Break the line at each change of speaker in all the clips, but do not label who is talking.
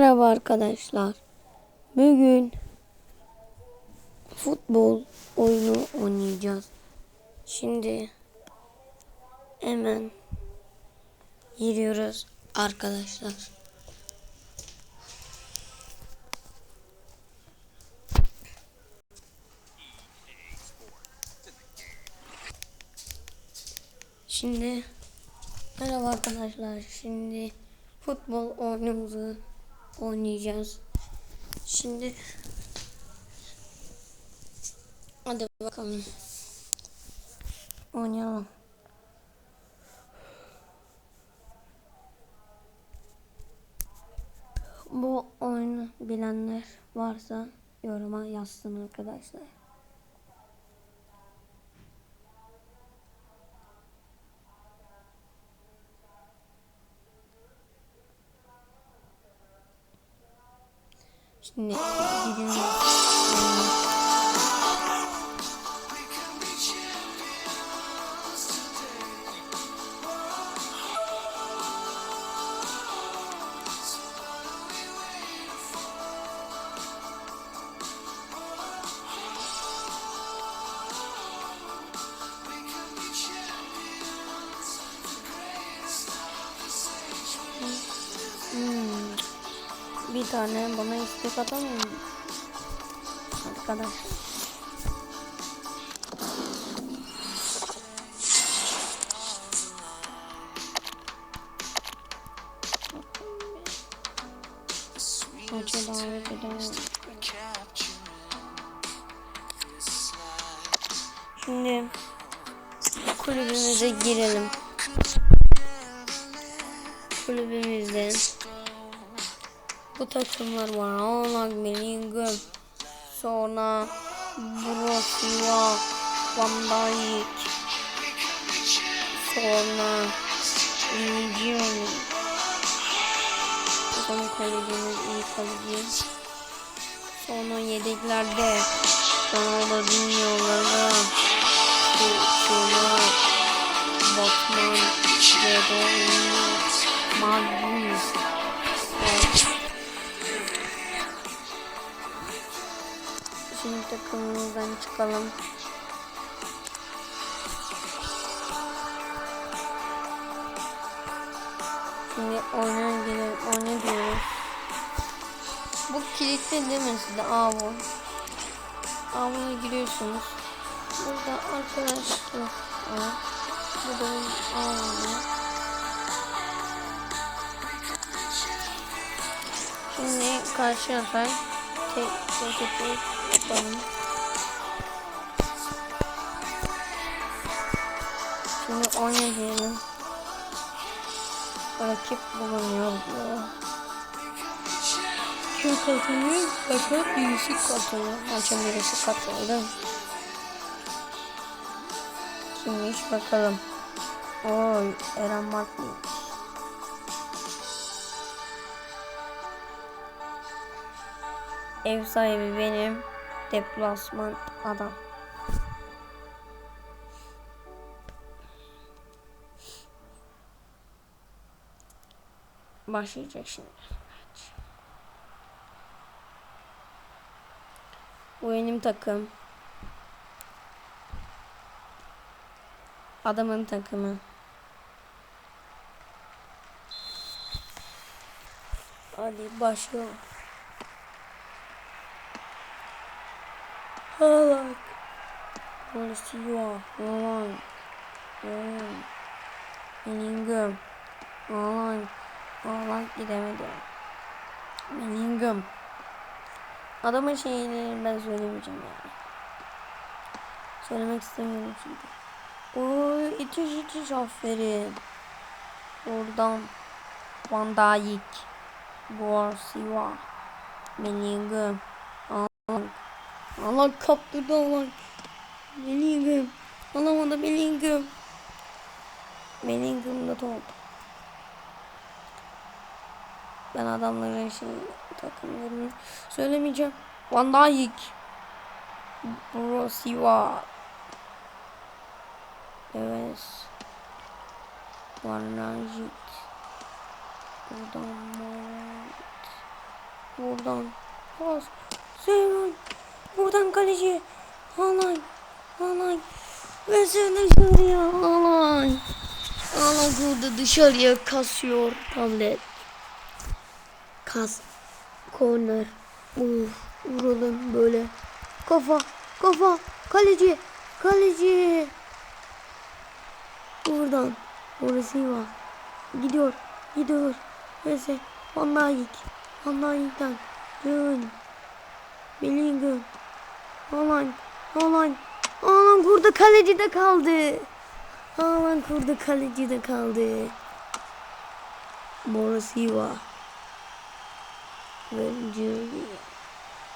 Merhaba arkadaşlar. Bugün futbol oyunu oynayacağız. Şimdi hemen giriyoruz arkadaşlar. Şimdi merhaba arkadaşlar. Şimdi futbol oyunumuzu oynayacağız. Şimdi hadi bakalım. Oynayalım. Bu oyunu bilenler varsa yoruma yazsın arkadaşlar. Şimdi gidiyoruz. Hmm. Bir tane bana istek atamıyor mu? Arkadaş. Maça davet edelim. Şimdi kulübümüze girelim. Kulübümüzde bu takımlar var. Onak, Bellingham, sonra Brosia, Van Dijk, sonra Legion. Son kalecimiz iyi kaleci. Sonra yedeklerde Ronaldinho'lara Sonra Batman, Redonho, Magnus. Şimdi takımımızdan çıkalım. Şimdi oyuna girelim. Oyuna diyoruz. Bu kilitli değil mi size? Aa bu. Aa buna giriyorsunuz. Burada arkadaşlar var. Bu da aa. Şimdi karşı atar. Tek tek tek yapalım. Şimdi oynayalım. Rakip bulunuyor diyor. Kim katılıyor? Fakat birisi katılıyor. Maçın birisi katıldı. Kimmiş bakalım. Oy Eren Martin. Ev sahibi benim. Deplasman adam. Başlayacak şimdi. Bu benim takım. Adamın takımı. Hadi başlayalım. Halak. Polisiwa. Alan. Alan. Bellingham. Alan. Alan gidemedi. Bellingham. Adamın şeyini ben söylemeyeceğim yani. Söylemek istemiyorum çünkü. Oo, itiş itiş aferin. Oradan Van Dijk. Borsiva. Bellingham. Allah kaptırdı Allah. Bellingham. Alamadı Bellingham. Bellingham'da top. Ben adamların şey takımlarını söylemeyeceğim. Van Dijk. Brosiva. Evet. Van Dijk. Buradan. Buradan. Pas. Seyran. Buradan kaleci. Alan. Ve sen dışarıya. Alan. Alan burada dışarıya kasıyor tablet. Kas. Korner. Uf, vuralım böyle. Kafa. Kafa. Kaleci. Kaleci. Buradan. Orası var. Gidiyor. Gidiyor. Neyse. Van Dijk. Van Dijk'ten. Dön. Bellingham. Haaland. Haaland. Haaland kurdu kaleci de kaldı. Haaland kurdu kaleci de kaldı. Morasiva. Ve Giroud.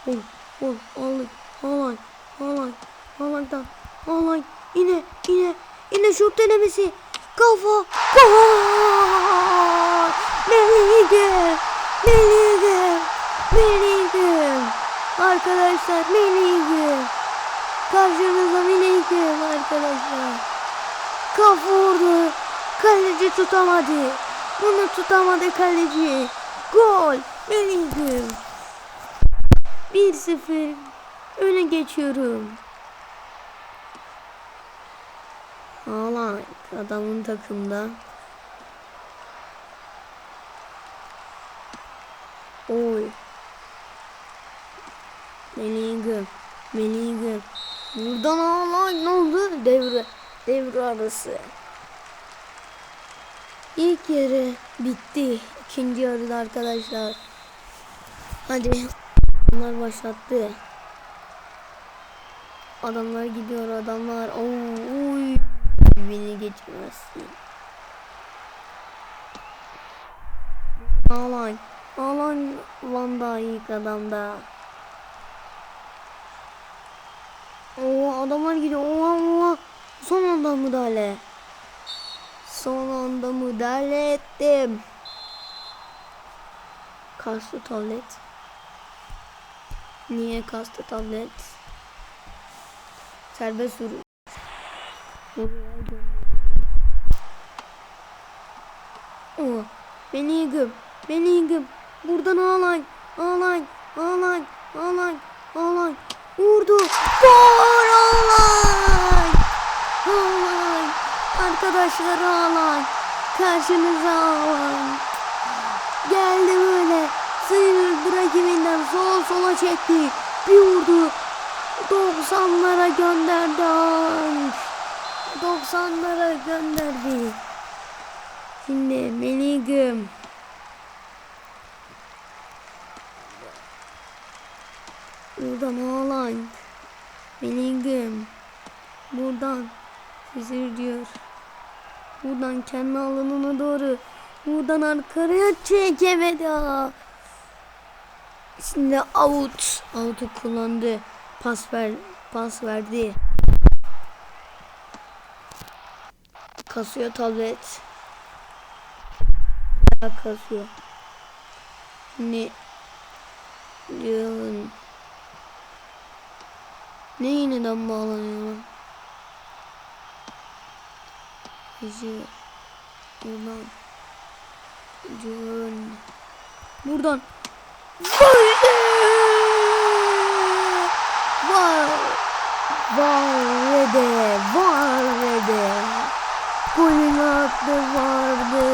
Ol, ol, aldık. Haaland. Haaland. Haaland'dan. Haaland. Yine, yine, yine şut denemesi. Kafa. Gol. Bellingham. Bellingham. Bellingham. Arkadaşlar Bellingham. Karşınızda Bellingham arkadaşlar. Kafa vurdu. Kaleci tutamadı. Bunu tutamadı kaleci. Gol. Bellingham. 1-0 öne geçiyorum. Haaland adamın takımda. Oy. Bellingham. Bellingham. Buradan Haaland ne oldu? Devre. Devre arası. İlk yarı bitti. İkinci yarıda arkadaşlar. Hadi. Bunlar başlattı. Adamlar gidiyor adamlar. Oo, oy. Beni geçirmezsin. Alan. Alan Van Dijk adamda. Oo adamlar gidiyor. Oha oha. Son anda müdahale. Son anda müdahale ettim. Kastı tablet. Niye kastı tablet? Serbest vuruş. Buraya gönderiyorum. Oo, Bellingham, Bellingham. Buradan Haaland, Haaland, Haaland, Haaland, Haaland. Vurdu. Gol Haaland. Haaland. Arkadaşlar Haaland. Karşınıza Haaland. Geldi böyle. Sıyrıldı rakibinden sol sola çekti. Bir vurdu. 90'lara gönderdi. Haaland. 90'lara gönderdi. Şimdi Bellingham. Buradan Haaland. Bellingham. Buradan Fizir diyor. Buradan kendi alanına doğru. Buradan arkaya çekemedi. Şimdi out. Out'u kullandı. Pas ver. Pas verdi. Kasıyor tablet. Kasıyor. Ne? Diyorsun. Ne yeniden bağlanıyor lan? Bizi buradan John buradan. Var var ve de var ve de golün attı vardı.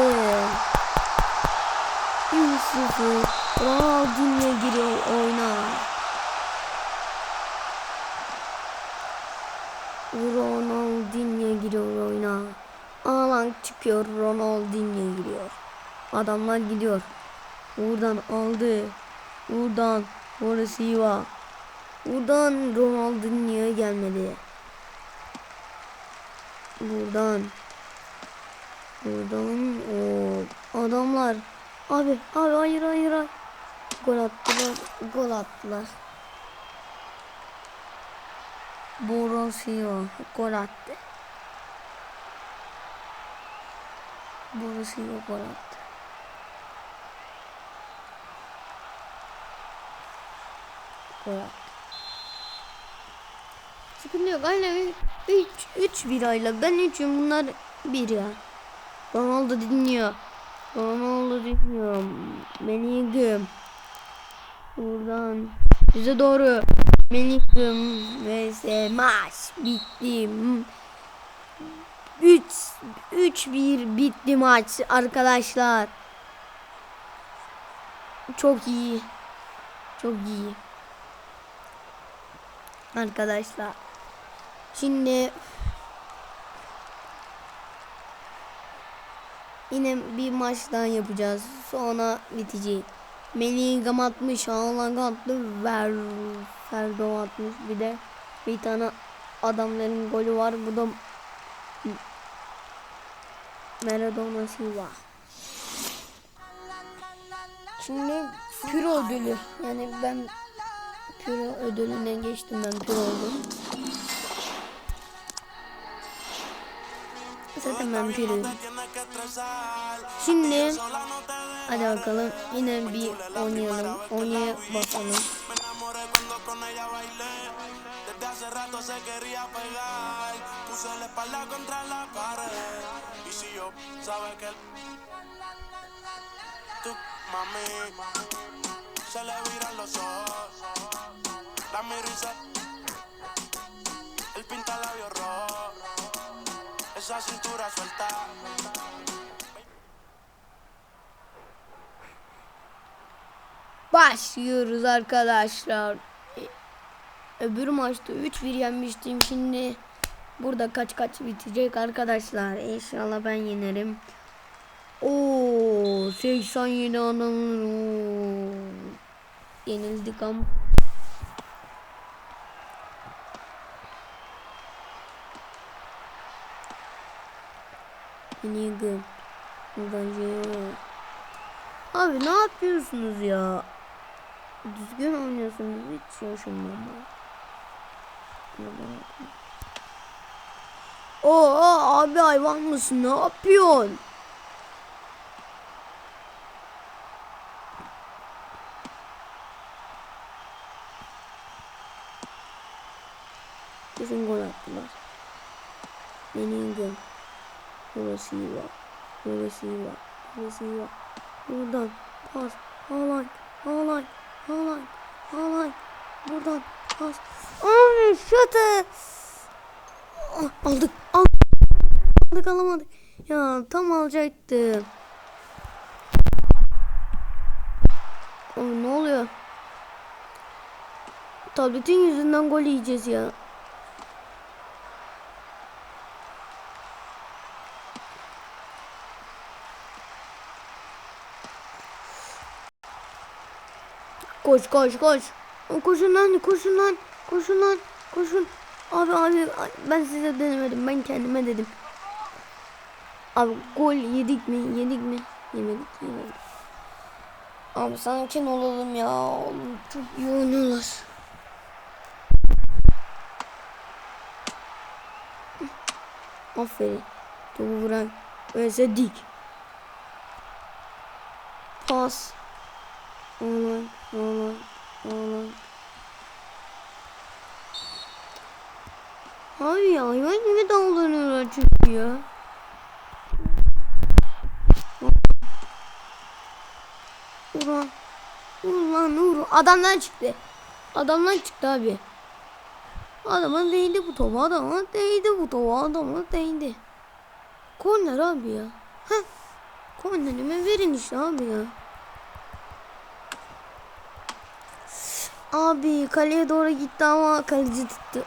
1-0 Ronaldinho giriyor oyna Ronaldinho giriyor oyuna. Alan çıkıyor. Ronaldinho giriyor. Adamlar gidiyor. Buradan aldı. Buradan orası Iva. Buradan Ronaldinho gelmedi. Buradan. Buradan o adamlar. Abi abi hayır hayır hayır. Gol attılar. Gol attılar. Borussia gol attı. Borussia gol attı. Gol attı. Sıkıntı yok. Aynen 3 3 birayla ben 3'üm bunlar 1 ya. Ronaldo dinliyor. Ronaldo dinliyor. Beni güm. Buradan bize doğru. Meniklim vs maç bitti. 3 3-1 bitti maç arkadaşlar. Çok iyi. Çok iyi. Arkadaşlar. Şimdi yine bir maç daha yapacağız. Sonra bitecek. Melingam atmış, Haaland attı, Ver, Ferdo atmış. Bir de bir tane adamların golü var. Bu da Maradona Silva. Şimdi pür ödülü. Yani ben pür ödülüne geçtim ben pür oldum. Zaten ben pürüm. Şimdi hadi bakalım yine bir oynayalım. Oynaya bakalım.
Mami, se le viran los ojos. La miro y se. Él pinta labios rojos. Esa cintura suelta.
Başlıyoruz arkadaşlar. E, Öbür maçta 3-1 yenmiştim. Şimdi burada kaç kaç bitecek arkadaşlar. İnşallah ben yenerim. Oo 87 adamlar. Oo. Yenildik ama. Şey yok. Abi ne yapıyorsunuz ya? Düzgün oynuyorsunuz hiç yaşamam. Oo abi hayvan mısın? Ne yapıyorsun? Kesin gol attılar. Benim gol. Burası iyi var. Burası iyi var. Burası iyi var. Buradan pas. Haaland. Haaland. Haaland. Haaland. Buradan pas. Abi şutu. Aldık. Aldık. Aldık alamadık. Ya tam alacaktım. Abi ne oluyor? Tabletin yüzünden gol yiyeceğiz ya. Koş koş koş. Koşun lan koşun lan. Koşun lan. Koşun. Abi abi ben size denemedim. Ben kendime dedim. Abi gol yedik mi? Yedik mi? Yemedik. Yemedik. Abi sakin olalım ya. Oğlum çok iyi oynuyorlar. Aferin. Topu vuran. Öyleyse dik. Pas. Oğlum. Oğlum. Oğlum. Abi ya hayvan gibi davranıyorlar çünkü ya. Ulan. Ulan Uğur. Adamdan çıktı. Adamdan çıktı abi. Adama değdi bu topa. Adama değdi bu topa. Adama değdi. Korner abi ya. Heh. Kornerime verin işte abi ya. Abi kaleye doğru gitti ama kaleci tuttu.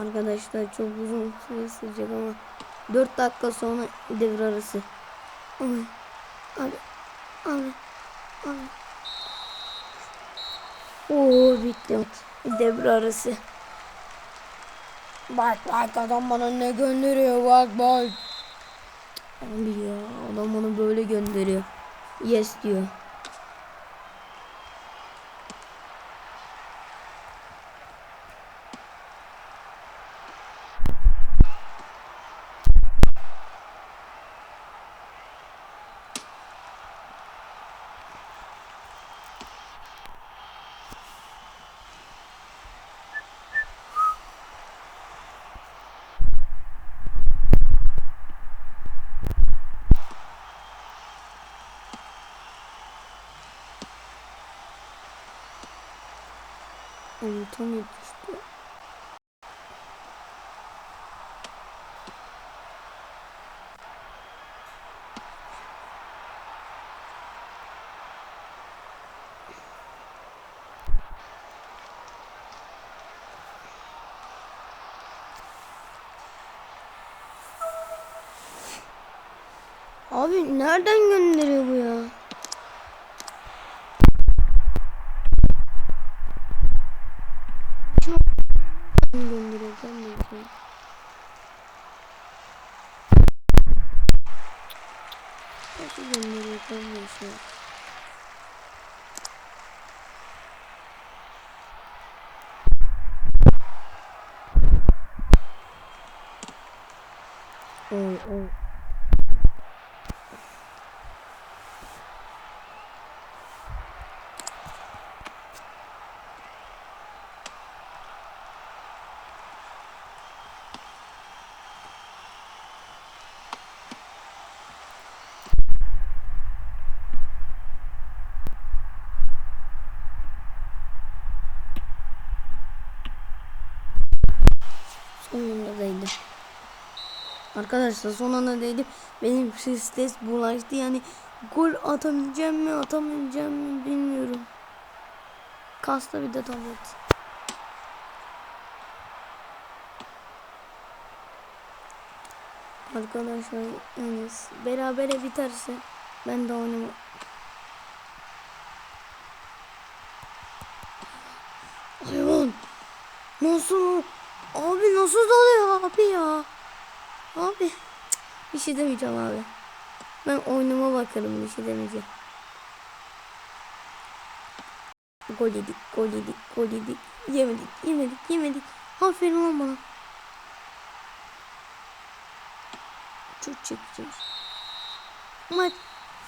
Arkadaşlar çok uzun süre sürecek ama 4 dakika sonra devre arası. Abi, abi, abi, abi. Oo bitti. Devre arası. Bak bak adam bana ne gönderiyor bak bak. Abi ya adam bana böyle gönderiyor. Yes diyor. Tam yetişti. Abi nereden gönderiyor bu ya? Kim gönderiyor ben de bilmiyorum. Nasıl gönderiyor ben de bilmiyorum. Oy oy. Sonunda değdi. Arkadaşlar son anda değdi. Benim stres bulaştı. Yani gol atabileceğim mi atamayacağım mi bilmiyorum. Kasta bir de tablet. Arkadaşlar yani berabere biterse ben de oynamam. Hayvan. Nasıl? Abi nasıl dalıyor abi ya? Abi cık, bir şey demeyeceğim abi. Ben oynama bakarım bir şey demeyeceğim. Gol yedik, gol yedik, gol yedik. Yemedik, yemedik, yemedik. Aferin lan bana. Çok çekeceğiz. Maç,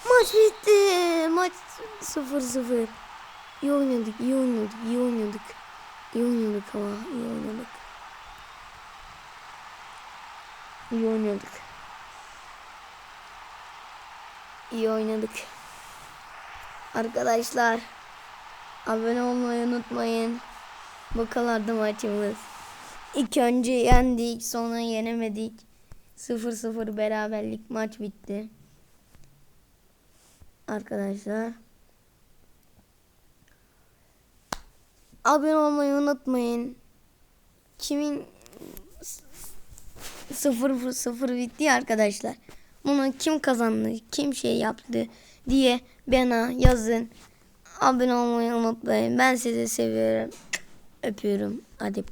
maç bitti. Maç 0-0. İyi oynadık, iyi oynadık, iyi oynadık. İyi oynadık ama, iyi oynadık. İyi oynadık. İyi oynadık. Arkadaşlar abone olmayı unutmayın. Bu kadardı maçımız. İlk önce yendik sonra yenemedik. 0-0 beraberlik maç bitti. Arkadaşlar. Abone olmayı unutmayın. Kimin 0 0 bitti arkadaşlar. Bunu kim kazandı, kim şey yaptı diye bana yazın. Abone olmayı unutmayın. Ben sizi seviyorum. Öpüyorum. Hadi.